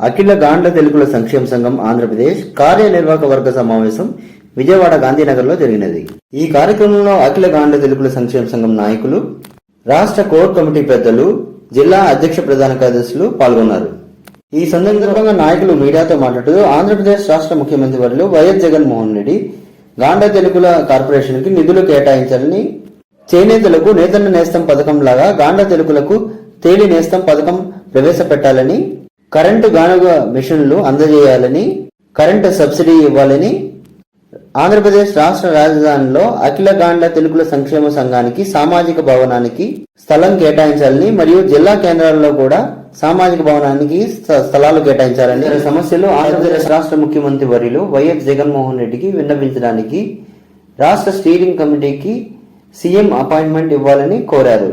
అఖిల గాండ్ల తెలుగుల సంక్షేమ సంఘం ఆంధ్రప్రదేశ్ కార్యనిర్వాహక వర్గ సమావేశం విజయవాడ గాంధీనగర్లో జరిగినది. ఈ కార్యక్రమంలో అఖిల గాండ్ల తెలుగుల సంక్షేమ సంఘం నాయకులు రాష్ట్ర కోర్ కమిటీ పెద్దలు జిల్లా అధ్యక్ష ప్రధాన కార్యదర్శులు పాల్గొన్నారు. ఈ సందర్భంగా నాయకులు మీడియాతో మాట్లాడుతూ ఆంధ్రప్రదేశ్ రాష్ట్ర ముఖ్యమంత్రి వర్యులు వైఎస్ జగన్మోహన్ రెడ్డి గాండ తెలుగుల కార్పొరేషన్కి నిధులు కేటాయించాలని చేనేతలకు నేతన్న నేస్తం పథకం లాగా గాండ తెలుగులకు తేలి నేస్తం పథకం ప్రవేశపెట్టాలని కరెంటు గానుగ మిషన్లు అందజేయాలని కరెంటు సబ్సిడీ ఇవ్వాలని ఆంధ్రప్రదేశ్ రాష్ట్ర రాజధానిలో అఖిల గాండ్ల తెలుగుల సంక్షేమ సంఘానికి సామాజిక భవనానికి స్థలం కేటాయించాలని మరియు జిల్లా కేంద్రాల్లో కూడా సామాజిక భవనానికి స్థ- స్థలాలు కేటాయించాలని. ఈ సమస్యలు ఆంధ్రప్రదేశ్ రాష్ట్ర ముఖ్యమంత్రి వర్యులు వైఎస్ జగన్మోహన్ రెడ్డికి విన్నవించడానికి రాష్ట్ర స్టీరింగ్ కమిటీకి సీఎం అపాయింట్మెంట్ ఇవ్వాలని కోరారు.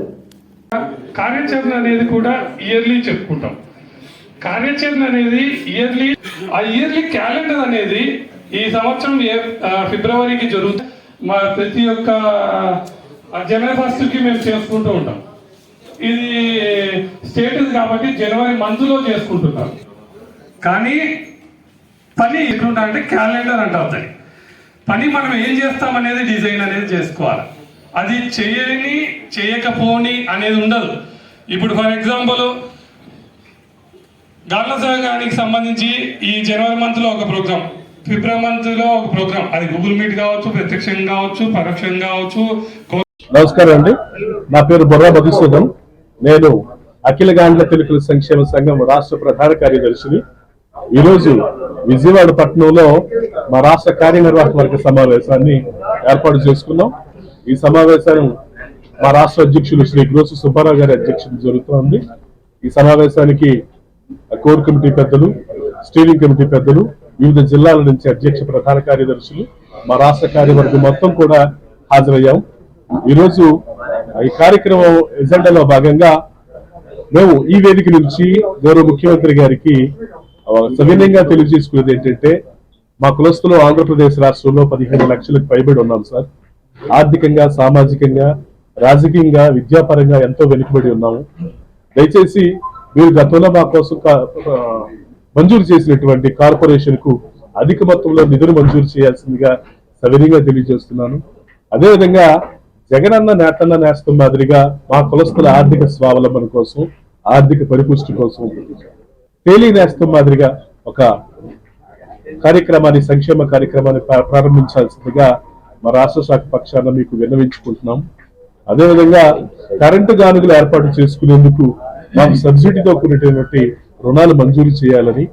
కార్యాచరణ అనేది కూడా ఇయర్లీ చెప్పుకుంటాం. కార్యాచరణ అనేది ఇయర్లీ ఆ ఇయర్లీ క్యాలెండర్ అనేది ఈ సంవత్సరం ఏ- ఫిబ్రవరికి జరుగుతుంది మా ప్రతి ఒక్క జనవరి ఫస్ట్కి మేము చేసుకుంటూ ఉంటాం. ఇది స్టేటస్ కాబట్టి జనవరి మంత్లో చేసుకుంటున్నాం. కానీ పని ఎట్లుంటా అంటే క్యాలెండర్ అంటారు దాన్ని పని మనం ఏం చేస్తాం అనేది డిజైన్ అనేది చేసుకోవాలి. అది చేయని చేయకపోని అనేది ఉండదు. ఇప్పుడు ఫర్ ఎగ్జాంపుల్ గార్ల సహకారానికి సంబంధించి ఈ జనవరి మంత్లో ఒక ప్రోగ్రామ్ ఫిబ్రవరి మంత్లో ఒక ప్రోగ్రామ్ అది గూగుల్ మీట్ కావచ్చు ప్రత్యక్షంగా కావచ్చు పరోక్షంగా కావచ్చు నమస్కారం అండి. నా పేరు బొర్రా మధుసూదన్ నేను అఖిల గాండ్ల తెలుగుల సంక్షేమ సంఘం రాష్ట్ర ప్రధాన కార్యదర్శిని. ఈరోజు విజయవాడ పట్టణంలో మా రాష్ట్ర కార్యనిర్వాహక వర్గ సమావేశాన్ని ఏర్పాటు చేసుకున్నాం. ఈ సమావేశం మా రాష్ట్ర అధ్యక్షులు శ్రీ గ్రోసు సుబ్బారావు గారి అధ్యక్షత జరుగుతోంది. ఈ సమావేశానికి కోర్ కమిటీ పెద్దలు స్టీరింగ్ కమిటీ పెద్దలు వివిధ జిల్లాల నుంచి అధ్యక్ష ప్రధాన కార్యదర్శులు మా రాష్ట్ర కార్యవర్గం మొత్తం కూడా హాజరయ్యాం. ఈరోజు ఈ కార్యక్రమం ఎజెండాలో భాగంగా మేము ఈ వేదిక నుంచి గౌరవ ముఖ్యమంత్రి గారికి సవినయంగా తెలియజేసుకునేది ఏంటంటే మా కులస్తులు ఆంధ్రప్రదేశ్ రాష్ట్రంలో పదిహేను లక్షలకు పైబడి ఉన్నాం సార్. ఆర్థికంగా సామాజికంగా రాజకీయంగా విద్యాపరంగా ఎంతో వెనుకబడి ఉన్నాము. దయచేసి మీరు గతంలో మా కోసం మంజూరు చేసినటువంటి కార్పొరేషన్కు అధిక మొత్తంలో నిధులు మంజూరు చేయాల్సిందిగా సవినీయంగా తెలియజేస్తున్నాను. అదేవిధంగా జగనన్న నేతన్న నేస్తం మాదిరిగా మా కులస్తుల ఆర్థిక స్వావలంబన కోసం ఆర్థిక పరిపుష్టి కోసం తేలి నేస్తం మాదిరిగా ఒక కార్యక్రమాన్ని సంక్షేమ కార్యక్రమాన్ని ప్రారంభించాల్సిందిగా మా రాష్ట్ర శాఖ పక్షాన మీకు విన్నవించుకుంటున్నాం. అదేవిధంగా కరెంటు గానుగలు ఏర్పాటు చేసుకునేందుకు మాకు సబ్సిడీతో కూడినటువంటి రుణాలు మంజూరు చేయాలని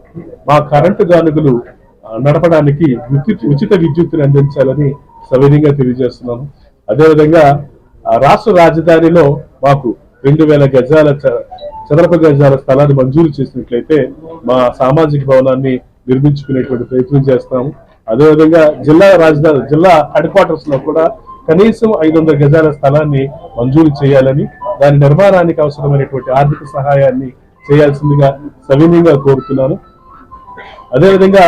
మా కరెంటు గానుగలు నడపడానికి విద్యుత్ ఉచిత విద్యుత్తుని అందించాలని సవినీయంగా తెలియజేస్తున్నాను అదేవిధంగా రాష్ట్ర రాజధానిలో మాకు రెండు వేల గజాల చ- చదరపు గజాల స్థలాన్ని మంజూరు చేసినట్లయితే మా సామాజిక భవనాన్ని నిర్మించుకునేటువంటి ప్రయత్నం చేస్తాము. అదేవిధంగా జిల్లా రాజధాని జిల్లా హెడ్ క్వార్టర్స్లో కూడా కనీసం ఐదు వందల గజాల స్థలాన్ని మంజూరు చేయాలని దాని నిర్మాణానికి అవసరమైనటువంటి ఆర్థిక సహాయాన్ని చేయాల్సిందిగా సవినీయంగా కోరుతున్నాను. అదేవిధంగా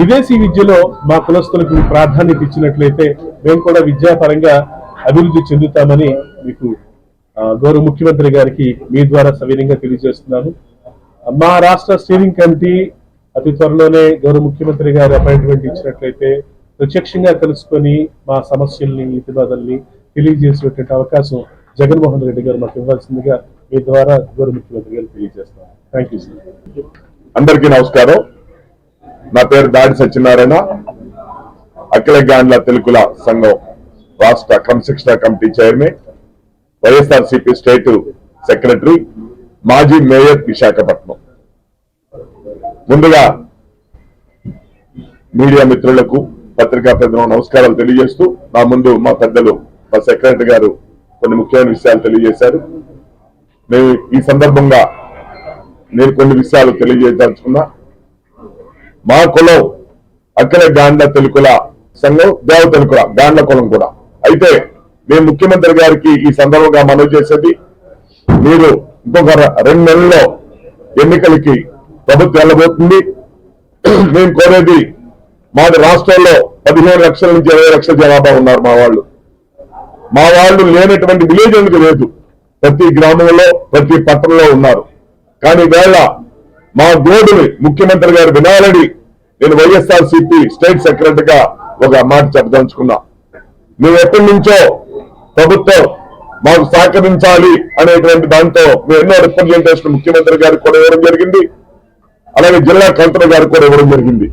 విదేశీ విద్యలో మా కులస్తులకు ప్రాధాన్యత ఇచ్చినట్లయితే మేము కూడా విద్యాపరంగా అభివృద్ధి చెందుతామని మీకు గౌరవ ముఖ్యమంత్రి గారికి మీ ద్వారా సవినీయంగా తెలియజేస్తున్నాను. మా రాష్ట్ర స్టీరింగ్ కమిటీ అతి త్వరలోనే గౌరవ ముఖ్యమంత్రి గారి అపాయింట్మెంట్ ఇచ్చినట్లయితే ప్రత్యక్షంగా కలుసుకొని మా సమస్యల్ని ఇతిబాధల్ని తెలియజేసేటువంటి అవకాశం జగన్మోహన్ రెడ్డి గారు మాకు ఇవ్వాల్సిందిగా మీ ద్వారా గౌరవ ముఖ్యమంత్రి గారు తెలియజేస్తాను థ్యాంక్ యూ సార్ అందరికీ నమస్కారం. నా పేరు దాడి సత్యనారాయణ. అఖిల గాండ్ల తెలుగుల సంఘం రాష్ట్ర క్రమశిక్షణ committee chairman YSR CP state secretary మాజీ మేయర్ విశాఖపట్నం. ముందుగా మీడియా మిత్రులకు పత్రికా పెద్దలకు నమస్కారాలు తెలియజేస్తూ నా ముందు మా పెద్దలు మా సెక్రటరీ గారు కొన్ని ముఖ్యమైన విషయాలు తెలియజేశారు. మేము ఈ సందర్భంగా నేను కొన్ని విషయాలు తెలియజేయదలుచుకున్నా. మా కులం అఖిల గాండ్ల తెలుకుల సంఘం దేవ తెలుకుల గాండ్ల కులం కూడా. అయితే మేము ముఖ్యమంత్రి గారికి ఈ సందర్భంగా మనవి చేసేది మీరు ఇంకొక రెండు నెలల్లో ఎన్నికలకి ప్రభుత్వం వెళ్ళబోతుంది. మేము కోరేది మాది రాష్ట్రంలో పదిహేను లక్షల నుంచి ఇరవై లక్షల జనాభా ఉన్నారు మా వాళ్ళు. మా వాళ్ళు లేనటువంటి విలేజ్ ఎందుకు లేదు? ప్రతి గ్రామంలో ప్రతి పట్టణంలో ఉన్నారు. కానీ వేళ మా గోడుని ముఖ్యమంత్రి గారు వినాలని నేను వైఎస్ఆర్ సిపి స్టేట్ సెక్రటరీగా ఒక మాట చెప్పదలుచుకున్నా. మేము ఎప్పటి నుంచో ప్రభుత్వం మాకు సహకరించాలి అనేటువంటి దాంతో మేము ఎన్నో రిప్రజెంటేషన్ ముఖ్యమంత్రి గారికి కూడా ఇవ్వడం జరిగింది. అలాగే జిల్లా కలెక్టర్ గారికి కూడా ఇవ్వడం జరిగింది.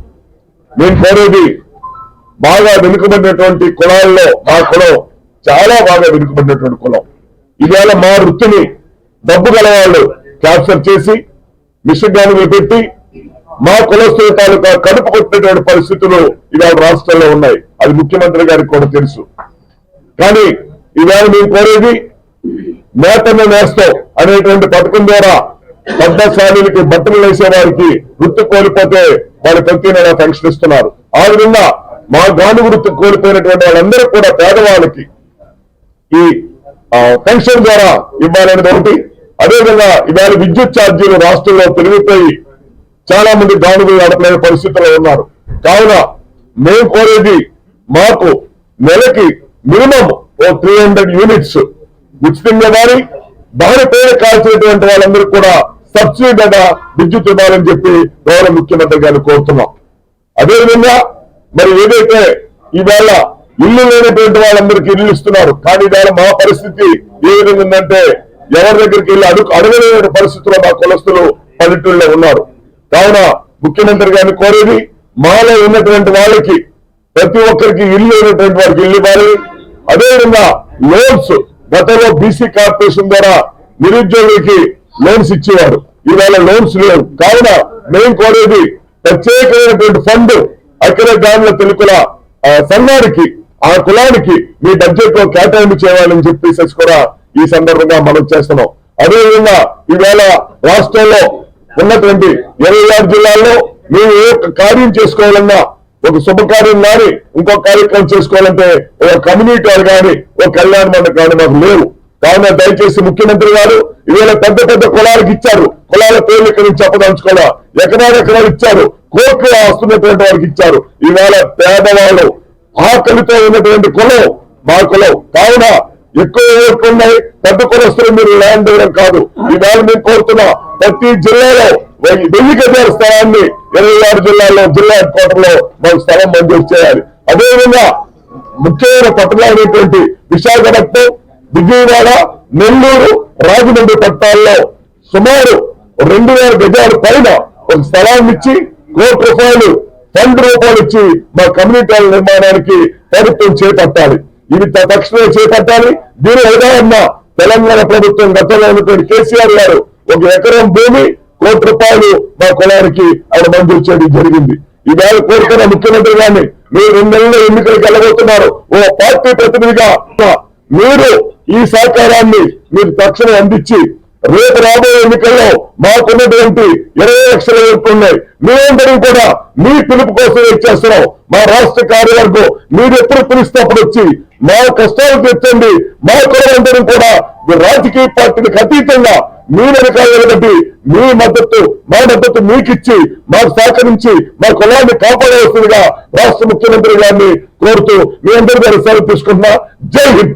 మేము కోరేది బాగా వెనుకబడినటువంటి కులాల్లో మా కులం చాలా బాగా వెనుకబడినటువంటి కులం. ఇవాళ మా వృత్తిని డబ్బు గల వాళ్ళు క్యాప్చర్ చేసి మిషగానులు పెట్టి మా కులస్తుల తాలూకా కడుపు కొట్టినటువంటి పరిస్థితులు ఇవాళ రాష్ట్రంలో ఉన్నాయి. అది ముఖ్యమంత్రి గారికి కూడా తెలుసు. కానీ ఇవాళ మేము కోరేది నేతన్న నేస్తం అనేటువంటి పథకం ద్వారా పద్మశాలీలకి బట్టలు వేసే వారికి వృత్తి కోల్పోతే వాళ్ళు ప్రతి నెల పెన్షన్ ఇస్తున్నారు. ఆ విధంగా మా గాను వృత్తి కోల్పోయినటువంటి వాళ్ళందరూ కూడా పేదవాళ్ళకి ఈ పెన్షన్ ద్వారా ఇవ్వాలనేది ఒకటి. అదేవిధంగా ఇవాళ విద్యుత్ ఛార్జీలు రాష్ట్రంలో పెరిగిపోయి చాలా మంది గానుగులు నడపలేని పరిస్థితుల్లో ఉన్నారు. కావున మేము కోరేది మాకు నెలకి మినిమం ఓ త్రీ హండ్రెడ్ యూనిట్స్ ఉచితంగా కానీ దాని పేరు కాల్చినటువంటి వాళ్ళందరూ కూడా సబ్సిడీగా విద్యుత్ ఇవ్వాలని చెప్పి గౌరవ ముఖ్యమంత్రి గారిని కోరుతున్నాం. అదేవిధంగా మరి ఏదైతే ఈవేళ ఇల్లు లేనటువంటి వాళ్ళందరికీ ఇల్లు ఇస్తున్నారు. కానీ ఇవాళ మా పరిస్థితి ఏ విధంగా ఉందంటే ఎవరి దగ్గరికి వెళ్ళి అడుగు అడగలేని పరిస్థితుల్లో మా కులస్తులు పల్లెటూళ్ళలో ఉన్నారు. కావున ముఖ్యమంత్రి గారిని కోరేది మాలో ఉన్నటువంటి వాళ్ళకి ప్రతి ఒక్కరికి ఇల్లు ఉన్నటువంటి వారికి ఇల్లు ఇవ్వాలి. అదేవిధంగా లోన్స్ గతంలో బీసీ కార్పొరేషన్ ద్వారా నిరుద్యోగులకి లోన్స్ ఇచ్చేవారు. ఇవాళ లోన్స్ లేవు. కావున మేము కోరేది ప్రత్యేకమైనటువంటి ఫండ్ అఖిల గ్రామీణ తెలుకుల ఆ, సంఘానికి ఆ కులానికి మీ బడ్జెట్లో కేటాయింపు చేయాలని చెప్పేసి కూడా ఈ సందర్భంగా మనం చేస్తున్నాం. అదేవిధంగా ఈవేళ రాష్ట్రంలో ఉన్నటువంటి ఇరవై ఆరు జిల్లాల్లో మేము ఏ ఒక్క కార్యం చేసుకోవాలన్నా ఒక శుభకార్యం కానీ ఇంకో కార్యక్రమం చేసుకోవాలంటే ఒక కమ్యూనిటీ వాళ్ళు కానీ ఒక కళ్యాణ మండపం కానీ మాకు లేవు. కావున దయచేసి ముఖ్యమంత్రి గారు ఇవాళ పెద్ద పెద్ద కులాలకు ఇచ్చారు. కులాల పేర్లు ఇక్కడ నుంచి చెప్పదలుచుకోవాలా ఎకరాలు ఎకరాలు ఇచ్చారు. కోర్టు వస్తున్నటువంటి వారికి ఇచ్చారు. ఈవేళ పేదవాళ్ళు ఆకలితో ఉన్నటువంటి కులం మా కులం. కావున ఎక్కువ ఓట్లు ఉన్నాయి పెద్ద కులస్తులు మీరు ల్యాండ్ ఇవ్వడం కాదు. ఈవేళ మేము కోరుతున్నా ప్రతి జిల్లాలో వెయ్యి గజాల స్థలాన్ని ఇరవై ఆరు జిల్లాల్లో జిల్లా హెడ్ క్వార్టర్లో మాకు స్థలం మంజూరు చేయాలి. అదేవిధంగా ముఖ్యమైన పట్టణమైనటువంటి విశాఖపట్నం విజయవాడ నెల్లూరు రాజమండ్రి పట్టణాల్లో సుమారు రెండు వేల గజాల పైన ఒక స్థలాన్ని ఇచ్చి కోటి రూపాయలు ఫండ్ రూపాయలు ఇచ్చి మా కమ్యూనిటీల నిర్మాణానికి ప్రభుత్వం చేపట్టాలి. ఇవి తక్షణమే చేపట్టాలి. దీని ఉదాహరణ తెలంగాణ ప్రభుత్వం గతంలో ఉన్నటువంటి కేసీఆర్ గారు ఒక ఎకరం భూమి కోటి రూపాయలు మా కులానికి ఆయన మంజూరు చేయడం జరిగింది. ఈవేళ కోరుకున్న ముఖ్యమంత్రి గారిని మీరు రెండు నెలల్లో ఎన్నికలకు వెళ్ళబోతున్నారు. ఓ పార్టీ ప్రతినిధిగా మీరు ఈ సహకారాన్ని మీరు తక్షణం అందించి రేపు రాబోయే ఎన్నికల్లో మాకున్నటువంటి ఇరవై లక్షల ఓట్లు ఉన్నాయి. మేమందరం కూడా మీ పిలుపు కోసం ఇచ్చేస్తున్నాం మా రాష్ట్ర కార్యవర్గం మీరు ఎప్పుడు పిలిస్తే అప్పుడు వచ్చి మా కష్టాలు తెచ్చండి మా కులమందరం కూడా రాజకీయ పార్టీలకు అతీతంగా మీ వెనకాల నిలబడి మీ మద్దతు మా మద్దతు మీకిచ్చి మాకు సహకరించి మా కులాన్ని కాపాడవలసిందిగా రాష్ట్ర ముఖ్యమంత్రి గారిని కోరుతూ మీ అందరి గారు సెలవు తీసుకుంటున్నా. జై హింద్.